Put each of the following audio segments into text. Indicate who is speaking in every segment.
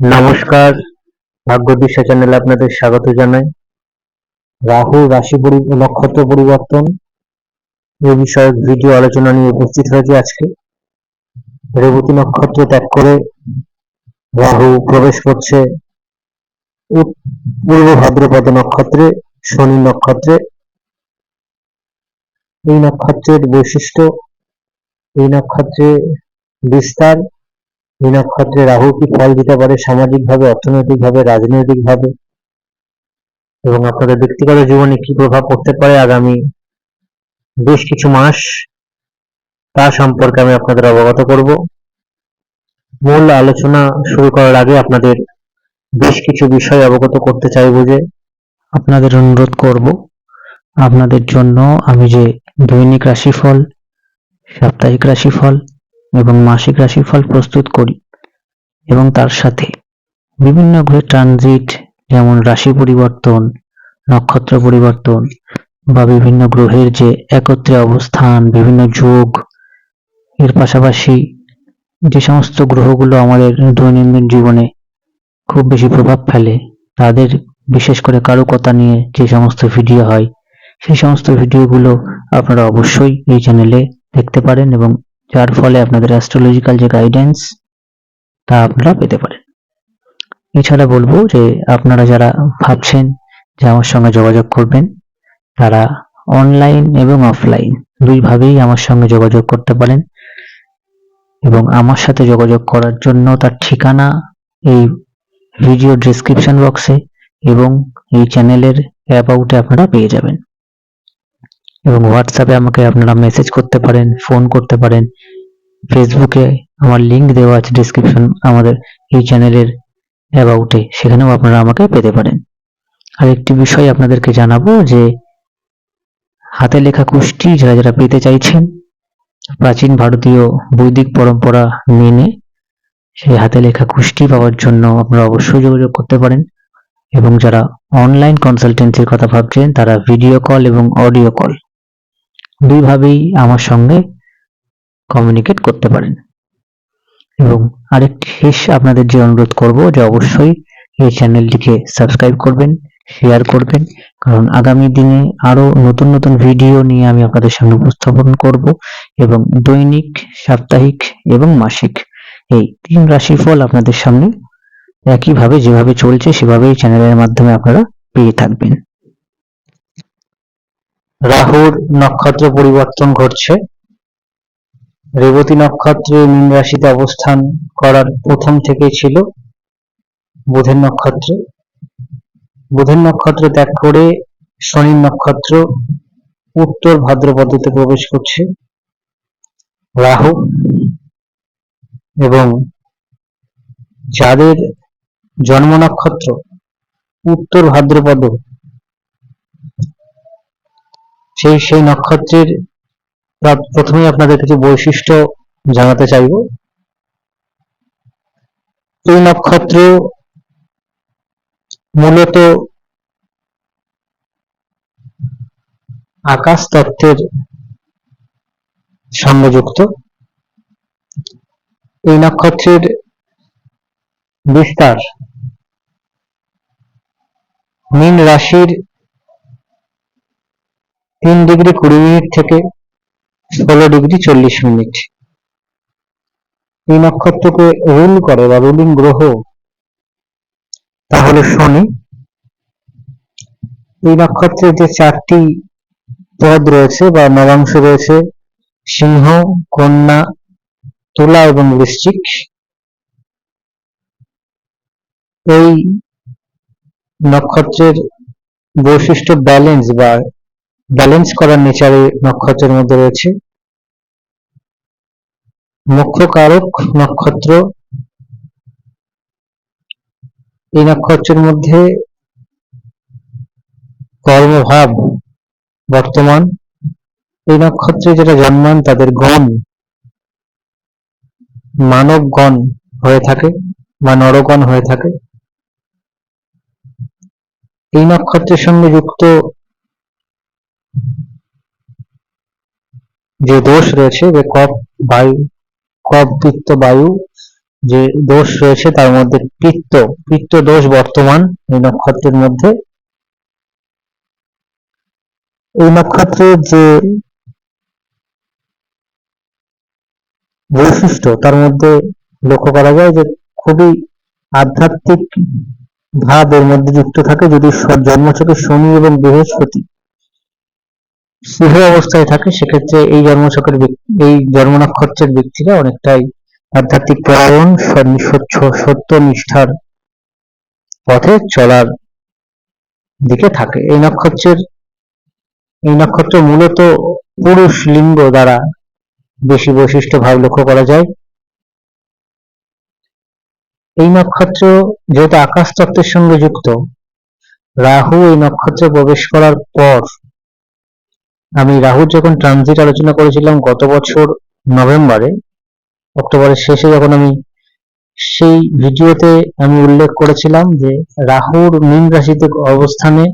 Speaker 1: নমস্কার, ভাগ্য দিশা চ্যানেলে আপনাদের স্বাগত জানাই। রাহু রাশি নক্ষত্র পরিবর্তন এ বিষয়ে ভিডিও আলোচনা নিয়ে উপস্থিত হয়েছে আজকে। রেবতী নক্ষত্র ত্যাগ করে রাহু প্রবেশ করছে পূর্ব ভাদ্রপদ নক্ষত্রে, শনি নক্ষত্রে। এই নক্ষত্রের বৈশিষ্ট্য, এই নক্ষত্রে বিস্তার নক্ষত্রে রাহু কি ফল দিতে পারে সামাজিকভাবে, অর্থনৈতিকভাবে, রাজনৈতিকভাবে? এবং আপনাদের ব্যক্তিগত জীবনে কি প্রভাব পড়তে পারে আগামী বেশ কিছু মাস? তা সম্পর্কে আমি আপনাদের অবগত করব। মূল আলোচনা শুরু করার আগে আপনাদের বেশ কিছু বিষয় অবগত করতে চাইব যে
Speaker 2: আপনাদের অনুরোধ করব, আপনাদের জন্য আমি যে দৈনিক রাশিফল, সাপ্তাহিক রাশিফল এবং মাসিক রাশিফল প্রস্তুত করি এবং তার সাথে বিভিন্ন গ্রহের ট্রানজিট যেমন রাশি পরিবর্তন, নক্ষত্র পরিবর্তন বা বিভিন্ন গ্রহের যে একত্রে অবস্থান, বিভিন্ন যোগ, এর পাশাপাশি যে সমস্ত গ্রহগুলো আমাদের দৈনন্দিন জীবনে খুব বেশি প্রভাব ফেলে, তাদের বিশেষ করে কারুকতা নিয়ে যে সমস্ত ভিডিও হয়, সেই সমস্ত ভিডিওগুলো আপনারা অবশ্যই এই চ্যানেলে দেখতে পারেন এবং যার ফলে আপনাদের অ্যাস্ট্রোলজিক্যাল যে গাইডেন্স তা আপনারা পেতে পারেন। এছাড়া বলব যে, আপনারা যারা ভাবছেন যে আমার সঙ্গে যোগাযোগ করবেন, তারা অনলাইন এবং অফলাইন দুইভাবেই আমার সঙ্গে যোগাযোগ করতে পারেন এবং আমার সাথে যোগাযোগ করার জন্য তার ঠিকানা এই ভিডিও ডেসক্রিপশন বক্সে এবং এই চ্যানেলের অ্যাবাউটে আপনারা পেয়ে যাবেন। এবং হোয়াটসঅ্যাপে আমাকে আপনারা মেসেজ করতে পারেন ফোন করতে পারেন। ফেসবুকে আমার লিংক দেওয়া আছে ডেসক্রিপশন আমাদের এই চ্যানেলের অ্যাবাউটে সেখানেও আপনারা আমাকে পেতে পারেন। আর একটি বিষয় আপনাদেরকে জানাব যে, হাতে লেখা কুষ্টি যারা যারা পেতে চাইছেন, প্রাচীন ভারতীয় বৈদিক পরম্পরা মেনে সেই হাতে লেখা কুষ্টি পাওয়ার জন্য আপনারা অবশ্যই যোগাযোগ করতে পারেন। এবং যারা অনলাইন কনসালটেন্সির কথা ভাবছেন, তারা ভিডিও কল এবং অডিও কল দুইভাবেই আমার সঙ্গে কমিউনিকেট করতে পারেন। এবং আরেকটি শেষ আপনাদের যে অনুরোধ করব যে অবশ্যই এই চ্যানেলটিকে সাবস্ক্রাইব করবেন শেয়ার করবেন, কারণ আগামী দিনে আরও নতুন নতুন ভিডিও নিয়ে আমি আপনাদের সামনে উপস্থাপন করব এবং দৈনিক, সাপ্তাহিক এবং মাসিক এই তিন রাশিফল আপনাদের সামনে একইভাবে যেভাবে চলছে সেভাবেই চ্যানেলের মাধ্যমে আপনারা পেয়ে থাকবেন।
Speaker 1: রাহুর নক্ষত্র পরিবর্তন ঘটছে। রেবতী নক্ষত্রে মীন রাশিতে অবস্থান করার প্রথম থেকেই ছিল বুধের নক্ষত্রে। বুধের নক্ষত্র ত্যাগ করে শনির নক্ষত্র উত্তর ভাদ্রপদতে প্রবেশ করছে। রাহু এবং যাদের জন্ম নক্ষত্র উত্তর ভাদ্রপদ সেই সেই নক্ষত্রের প্রা- প্রথমেই আপনাদের কিছু বৈশিষ্ট্য জানাতে চাইব। এই নক্ষত্র মূলত আকাশ তত্ত্বের সঙ্গে যুক্ত। এই নক্ষত্রের বিস্তার মীন রাশির তিন ডিগ্রি কুড়ি মিনিট থেকে ষোলো ডিগ্রি চল্লিশ মিনিট। এই নক্ষত্রকে রুল করে বা রুলিং গ্রহ, তাহলে শনি। এই নক্ষত্রের যে চারটি পদ রয়েছে বা নবাংশ রয়েছে, সিংহ, কন্যা, তুলা এবং বৃশ্চিক। এই নক্ষত্রের বৈশিষ্ট্য ব্যালেন্স বা ব্যালেন্স করার নেচারে নক্ষত্রের মধ্যে রয়েছে। মুখ্য কারক নক্ষত্র। এই নক্ষত্রের মধ্যে কর্মভাব বর্তমান। এই নক্ষত্রে যারা জন্মান, তাদের গণ মানব গণ হয়ে থাকে বা নরগণ হয়ে থাকে। এই নক্ষত্রের সঙ্গে যুক্ত যে দোষ রয়েছে, যে কপ বায়ু কপ পিত্ত বায়ু, যে দোষ রয়েছে তার মধ্যে পিত্ত পিত্ত দোষ বর্তমান এই নক্ষত্রের মধ্যে। এই নক্ষত্রের যে বৈশিষ্ট্য, তার মধ্যে লক্ষ্য করা যায় যে খুবই আধ্যাত্মিক ভাব এর মধ্যে যুক্ত থাকে যদি জন্মছকে শনি এবং বৃহস্পতি। শুভ অবস্থায় থাকে, সেক্ষেত্রে এই জন্মছকের এই জন্ম নক্ষত্রের ব্যক্তিরা অনেকটাই আধ্যাত্মিক পরায়ণ সত্য নিষ্ঠার পথে চলার দিকে থাকে। এই নক্ষত্রের, এই নক্ষত্র মূলত পুরুষ লিঙ্গ দ্বারা বেশি বৈশিষ্ট্য ভাব লক্ষ্য করা যায়। এই নক্ষত্র যেহেতু আকাশ তত্ত্বের সঙ্গে যুক্ত, রাহু এই নক্ষত্রে প্রবেশ করার পর আমি রাহুর যখন ট্রানজিট আলোচনা করেছিলাম গত বছর নভেম্বরে, অক্টোবরের শেষে যখন আমি সেই ভিডিওতে আমি উল্লেখ করেছিলাম যে রাহুর মীন রাশিতে অবস্থানে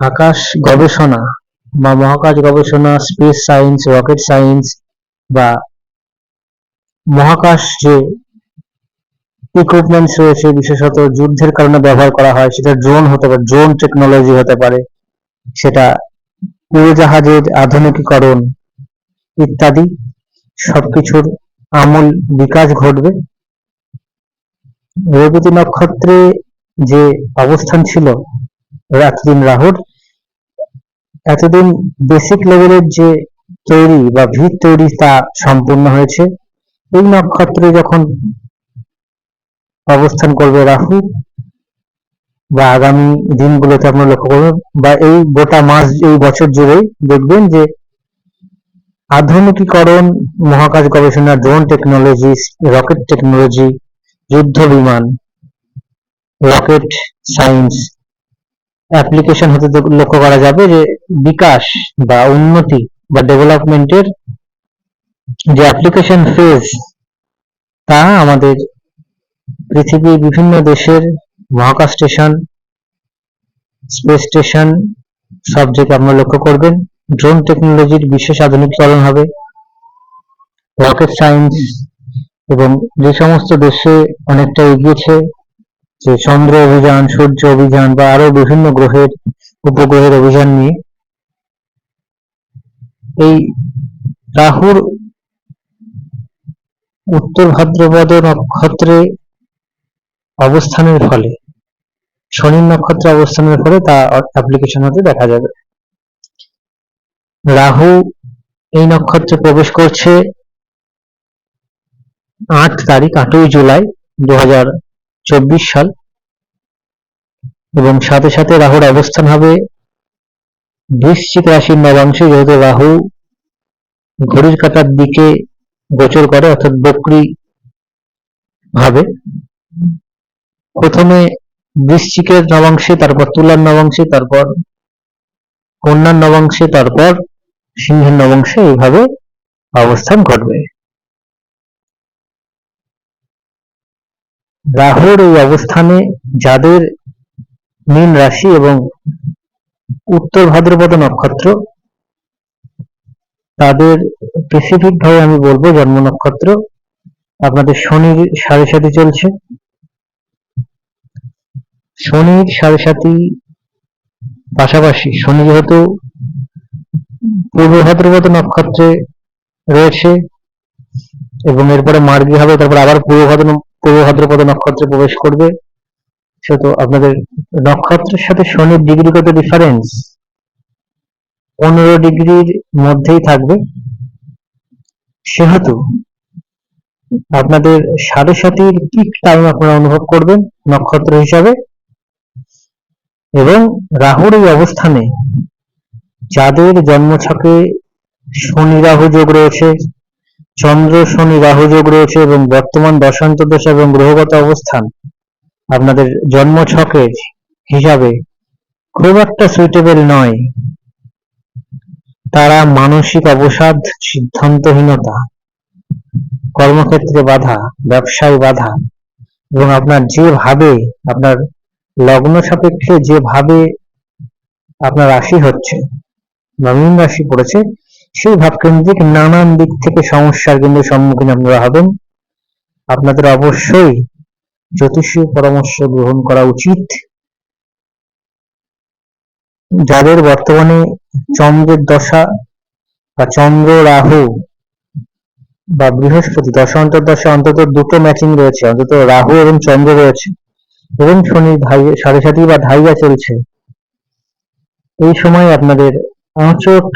Speaker 1: আকাশ গবেষণা বা মহাকাশ গবেষণা স্পেস সায়েন্স রকেট সায়েন্স বা মহাকাশ যে ইকুইপমেন্টস রয়েছে, বিশেষত যুদ্ধের কারণে ব্যবহার করা হয়, সেটা ড্রোন হতে পারে ড্রোন টেকনোলজি হতে পারে সেটা উড়োজাহাজের আধুনিকীকরণ ইত্যাদি সবকিছুর আমূল বিকাশ ঘটবে। রেবতী নক্ষত্রে যে অবস্থান ছিল এতদিন রাহুর, এতদিন বেসিক লেভেলের যে তৈরি বা ভিত তৈরি তা সম্পূর্ণ হয়েছে। এই নক্ষত্রে যখন অবস্থান করবে রাহু বা আগামী দিনগুলোতে আপনারা লক্ষ্য করবেন বা এই গোটা মাস, এই বছর জুড়েই দেখবেন যে আধুনিকীকরণ, মহাকাশ গবেষণা ড্রোন টেকনোলজি রকেট টেকনোলজি যুদ্ধ বিমান রকেট সায়েন্স অ্যাপ্লিকেশন হতে লক্ষ্য করা যাবে যে বিকাশ বা উন্নতি বা ডেভেলপমেন্টের যে অ্যাপ্লিকেশন ফেজ তা আমাদের পৃথিবীর বিভিন্ন দেশের মহাকাশ স্টেশন, স্পেস স্টেশন, সব জায়গায় আপনারা লক্ষ্য করবেন। ড্রোন টেকনোলজির বিশেষ আধুনিকীকরণ হবে। রকেট সায়েন্স এবং যে সমস্ত দেশে অনেকটা এগিয়েছে, যে চন্দ্র অভিযান, সূর্য অভিযান বা আরও বিভিন্ন গ্রহের, উপগ্রহের অভিযান নিয়ে। এই রাহুর উত্তর ভাদ্রপদ নক্ষত্রে অবস্থানের ফলে। শনির নক্ষত্রে অবস্থানের ফলে তা অ্যাপ্লিকেশন হতে দেখা যাবে। রাহু এই নক্ষত্রে প্রবেশ করছে আট তারিখ, আটই জুলাই দু সাল। এবং সাথে সাথে রাহুর অবস্থান হবে বৃশ্চিক রাশির নবাংশে যেহেতু রাহু ঘড়ির কাঁটার দিকে গোচর করে, অর্থাৎ বক্রি ভাবে। প্রথমে বৃশ্চিকের নবাংশে, তারপর তুলার নবাংশে, তারপর কন্যার নবাংশে, তারপর সিংহের নবাংশে এইভাবে অবস্থান ঘটবে। রাহুর এই অবস্থানে যাদের মীন রাশি এবং উত্তর ভাদ্রপদ নক্ষত্র, তাদের স্পেসিফিক ভাবে আমি বলব জন্ম নক্ষত্র। আপনাদের শনির সাড়ে সাথে চলছে। শনির সাথী পাশাপাশি শনি যেহেতু পূর্ব ভাদ্রপদ নক্ষত্রে রয়েছে এবং এরপরে মার্গী হবে, তারপর আবার পূর্ব ভাদ্র পূর্ব ভাদ্রপদ নক্ষত্রে প্রবেশ করবে। সেহেতু আপনাদের নক্ষত্রের সাথে শনির ডিগ্রিগত ডিফারেন্স পনেরো ডিগ্রির মধ্যেই থাকবে। সেহেতু আপনাদের সাড়ে সাতির পিক টাইম আপনারা অনুভব করবেন নক্ষত্র হিসাবে। এবং রাহুর এই অবস্থানে যাদের জন্মছকে শনি রাহু যোগ রয়েছে, চন্দ্র শনি রাহু যোগ রয়েছে এবং বর্তমান দশান্ত দশা এবং গ্রহগত অবস্থান আপনাদের জন্মছকের হিসাবে খুব একটা সুইটেবল নয়। তারা মানসিক অবসাদ, সিদ্ধান্তহীনতা, কর্মক্ষেত্রে বাধা, ব্যবসায় বাধা এবং আপনার যেভাবে আপনার লগ্ন সাপেক্ষে যেভাবে আপনার রাশি হচ্ছে বা রাশি পড়েছে, সেই ভাবকেন্দ্রিক নানান দিক থেকে সমস্যার কিন্তু সম্মুখীন আপনারা হবেন। আপনাদের অবশ্যই জ্যোতিষীয় পরামর্শ গ্রহণ করা উচিত। যাদের বর্তমানে চন্দ্রের দশা বা চন্দ্র রাহু বা বৃহস্পতি, দশা অন্তর্দশা, অন্তত দুটো ম্যাচিং রয়েছে, অন্তত রাহু এবং চন্দ্র রয়েছে। এবং শনি সাড়ে সাথী বা ধাইয়া চলছে। এই সময় আপনাদের আঁচট,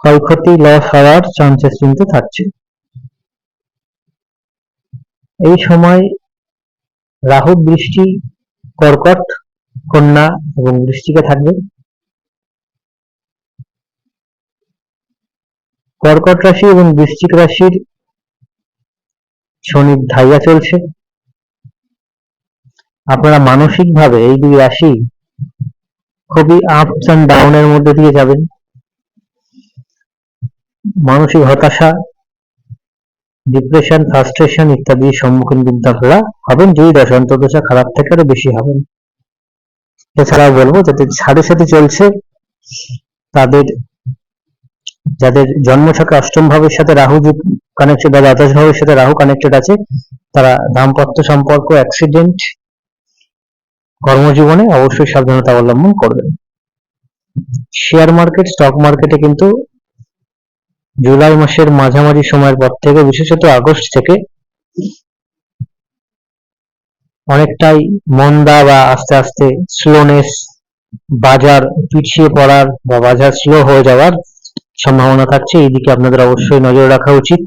Speaker 1: ক্ষয়ক্ষতি, লস হওয়ার চান্সেস কিন্তু থাকছে। এই সময় রাহু, বৃষ্টি, কর্কট, কন্যা এবং বৃষ্টিকে থাকবে। কর্কট রাশি এবং বৃশ্চিক রাশির শনির ধাইয়া চলছে। আপনারা মানসিক ভাবে এই দুই রাশি খুবই আপস অ্যান্ড ডাউনের মধ্যে দিয়ে যাবেন। মানসিক হতাশা ডিপ্রেশন ফ্রাস্ট্রেশন ইত্যাদির সম্মুখীন কিন্তু আপনারা হবেন, যেই দশা অন্তর্দশা খারাপ থেকে আরও বেশি হবেন। এছাড়াও বলব, যাদের সাথে সাথে চলছে, তাদের, যাদের জন্মছকে অষ্টম ভাবের সাথে রাহু কানেক্টেড বা দ্বাদশ ভাবের সাথে রাহু কানেক্টেড আছে, তারা দাম্পত্য সম্পর্ক অ্যাক্সিডেন্ট কর্মজীবনে অবশ্যই সাবধানতা অবলম্বন করবেন। শেয়ার মার্কেট স্টক মার্কেটে কিন্তু জুলাই মাসের মাঝামাঝি সময়ের পর থেকে, বিশেষত আগস্ট থেকে অনেকটাই মন্দা বা আস্তে আস্তে স্লোনেস বাজার পিছিয়ে পড়ার বা বাজার স্লো হয়ে যাওয়ার সম্ভাবনা থাকছে। এই দিকে আপনাদের অবশ্যই নজর রাখা উচিত।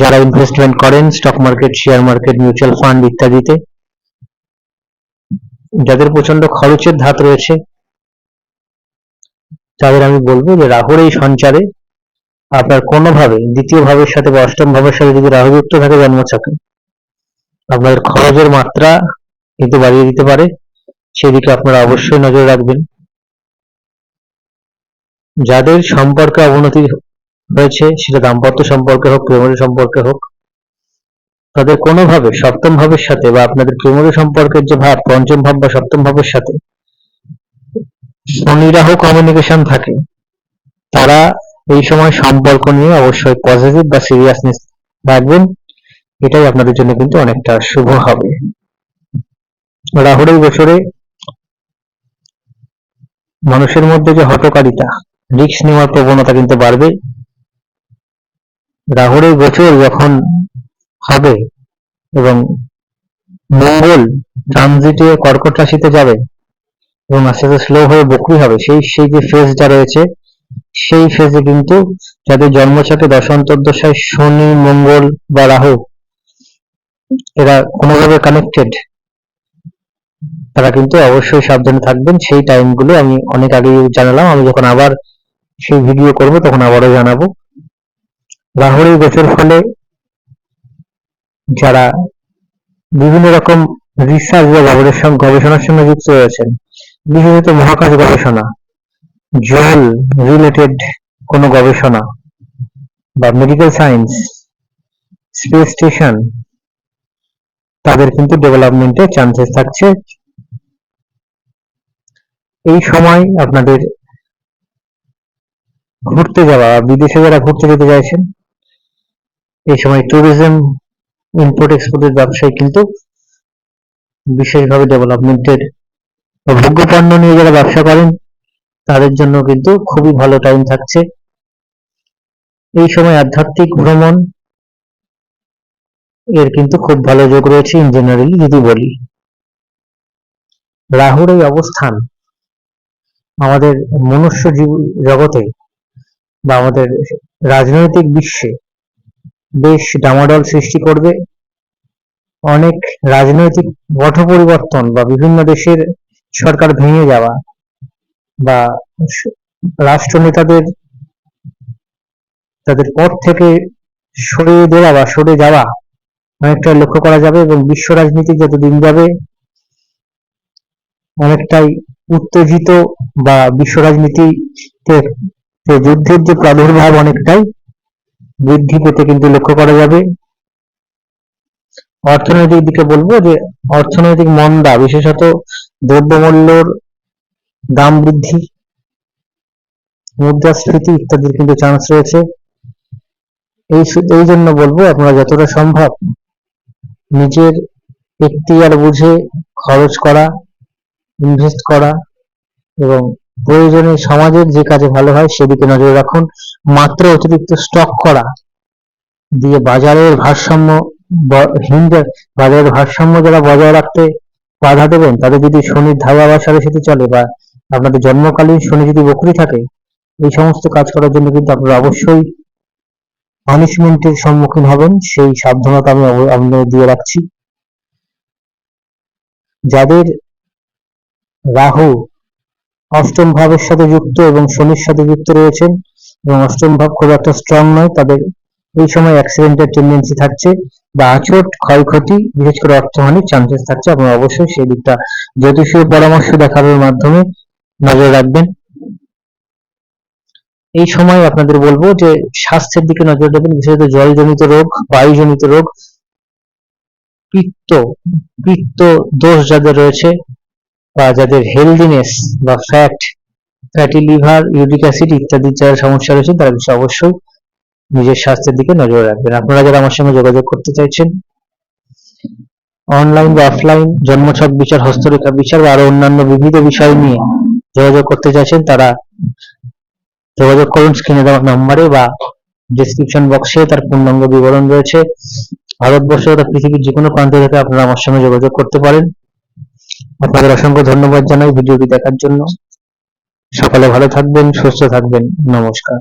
Speaker 1: যারা ইনভেস্টমেন্ট করেন stock market share market mutual fund ইত্যাদিতে যাদের প্রচণ্ড খরচের ধাত রয়েছে, তাদের আমি বলব যে রাহুর এই সঞ্চারে আপনার কোনোভাবে, দ্বিতীয় ভাবের সাথে বা অষ্টম ভাবের সাথে যদি রাহু যুক্ত থাকে জন্মছকে, আপনাদের খরচের মাত্রা কিন্তু বাড়িয়ে দিতে পারে। সেদিকে আপনারা অবশ্যই নজর রাখবেন। যাদের সম্পর্কে অবনতি হয়েছে, সেটা দাম্পত্য সম্পর্কে হোক, প্রেমের সম্পর্কে হোক তাদের কোনোভাবে সপ্তম ভাবের সাথে বা আপনাদের প্রেমের সম্পর্কের যে ভাব, পঞ্চম ভাব বা সপ্তম ভাবের সাথে শনিরাহ কমিউনিকেশন থাকে, তারা এই সময় সম্পর্ক নিয়ে অবশ্যই পজিটিভ বা সিরিয়াসনেস রাখবেন। এটাই আপনাদের জন্য কিন্তু অনেকটা শুভ হবে। রাহুর এই বছরে মানুষের মধ্যে যে হটকারিতা রিক্স নেওয়ার প্রবণতা কিন্তু বাড়বে। রাহুর এই বছর যখন হবে এবং মঙ্গল ট্রানজিটে কর্কট রাশিতে যাবে এবং আস্তে আস্তে স্লো হয়ে বকরি হবে, সেই সেই যে ফেজটা রয়েছে, সেই ফেজে কিন্তু যাদের জন্মছকে দশান্তর্দশায় শনি, মঙ্গল বা রাহু, এরা কোনোভাবে কানেক্টেড তারা কিন্তু অবশ্যই সাবধানে থাকবেন। সেই টাইমগুলো আমি অনেক আগে জানালাম, আমি যখন আবার সেই ভিডিও করব, তখন আবারও জানাব। রাহুর এই গোচর ফলে যারা বিভিন্ন রকম রিসার্চ বা গবেষণা গবেষণার সঙ্গে যুক্ত রয়েছেন, বিশেষত মহাকাশ গবেষণা জল রিলেটেড কোনো গবেষণা বা মেডিকেল সায়েন্স স্পেস স্টেশন তাদের কিন্তু ডেভেলপমেন্টের চান্সেস থাকছে। এই সময় আপনাদের ঘুরতে যাওয়া, বিদেশে যারা ঘুরতে যেতে চাইছেন, এই সময় ট্যুরিজম ইম্পোর্ট এক্সপোর্টের ব্যবসায় কিন্তু বিশেষভাবে ডেভেলপমেন্টের ভোগ্য পণ্য নিয়ে যারা ব্যবসা করেন, তাদের জন্য কিন্তু খুবই ভালো টাইম থাকছে। এই সময় আধ্যাত্মিক ভ্রমণ এর কিন্তু খুব ভালো যোগ রয়েছে ইন জেনারেলি যদি বলি। রাহুর এই অবস্থান আমাদের মনুষ্য জগতে বা আমাদের রাজনৈতিক বিশ্বে বেশ ডামাডল সৃষ্টি করবে। অনেক রাজনৈতিক পট পরিবর্তন বা বিভিন্ন দেশের সরকার ভেঙে যাওয়া বা রাষ্ট্রনেতাদের তাদের পদ থেকে সরিয়ে দেওয়া বা সরে যাওয়া অনেকটা লক্ষ্য করা যাবে এবং বিশ্ব রাজনীতি যত দিন যাবে অনেকটাই উত্তেজিত বা বিশ্ব রাজনীতিতে যুদ্ধের যে প্রাদুর্ভাব অনেকটাই বৃদ্ধি পেতে কিন্তু লক্ষ্য করা যাবে। অর্থনৈতিক দিকে বলব যে, অর্থনৈতিক মন্দা, বিশেষত দ্রব্যমূল্যর দাম বৃদ্ধি, মুদ্রাস্ফীতি ইত্যাদির কিন্তু চান্স রয়েছে। এই এই জন্য বলব আপনারা যতটা সম্ভব নিজের এখতিয়ার বুঝে খরচ করা ইনভেস্ট করা এবং প্রয়োজনে সমাজের যে কাজে ভালো হয় সেদিকে নজর রাখুন। মাত্র অতিরিক্ত স্টক করা দিয়ে বাজারের ভারসাম্য হিন্দার বাজারের ভারসাম্য যারা বজায় রাখতে বাধা দেবেন, তাদের যদি শনির ধারা বা সাথে সাথে চলে বা আপনাদের জন্মকালীন শনি যদি বকরি থাকে, এই সমস্ত কাজ করার জন্য কিন্তু আপনারা অবশ্যই পানিশমেন্টের সম্মুখীন হবেন। সেই সাবধানতা আমি আপনাদের দিয়ে রাখছি। যাদের রাহু অষ্টম ভাবের সাথে যুক্ত এবং শনির সাথে যুক্ত রয়েছেন এবং অষ্টম ভাব খুব একটা স্ট্রং নয়, তাদের এই সময় অ্যাক্সিডেন্টের টেন্ডেন্সি থাকছে বা আচট ক্ষয়ক্ষতি, বিশেষ করে অর্থহানির চান্সেস থাকছে। আপনারা অবশ্যই সেই দিকটা জ্যোতিষীয় পরামর্শ দেখানোর মাধ্যমে নজর রাখবেন। এই সময় আপনাদের বলব যে স্বাস্থ্যের দিকে নজর দেবেন, বিশেষত জলজনিত রোগ, বায়ুজনিত রোগ, পিত্ত পিত্ত দোষ যাদের রয়েছে। বা যাদের হেলদিনেস বা fat fatty liver uric acid ইত্যাদি যারা সমস্যা রয়েছে, তারা বিষয়ে অবশ্যই নিজের স্বাস্থ্যের দিকে নজর রাখবেন। আপনারা যারা আমার সঙ্গে যোগাযোগ করতে চাইছেন অনলাইন বা অফলাইন জন্মছক বিচার, হস্তরেখা বিচার বা আরও অন্যান্য বিবিধ বিষয় নিয়ে যোগাযোগ করতে চাইছেন, তারা যোগাযোগ করুন স্ক্রিনে দেওয়া নম্বরে বা ডেসক্রিপশন বক্সে তার পূর্ণাঙ্গ বিবরণ রয়েছে। ভারতবর্ষ তথা পৃথিবীর যে কোনো প্রান্ত থেকে আপনারা আমার সঙ্গে যোগাযোগ করতে পারেন। আপনাদের অসংখ্য ধন্যবাদ জানাই ভিডিওটি দেখার জন্য। সকালে ভালো থাকবেন সুস্থ থাকবেন। নমস্কার।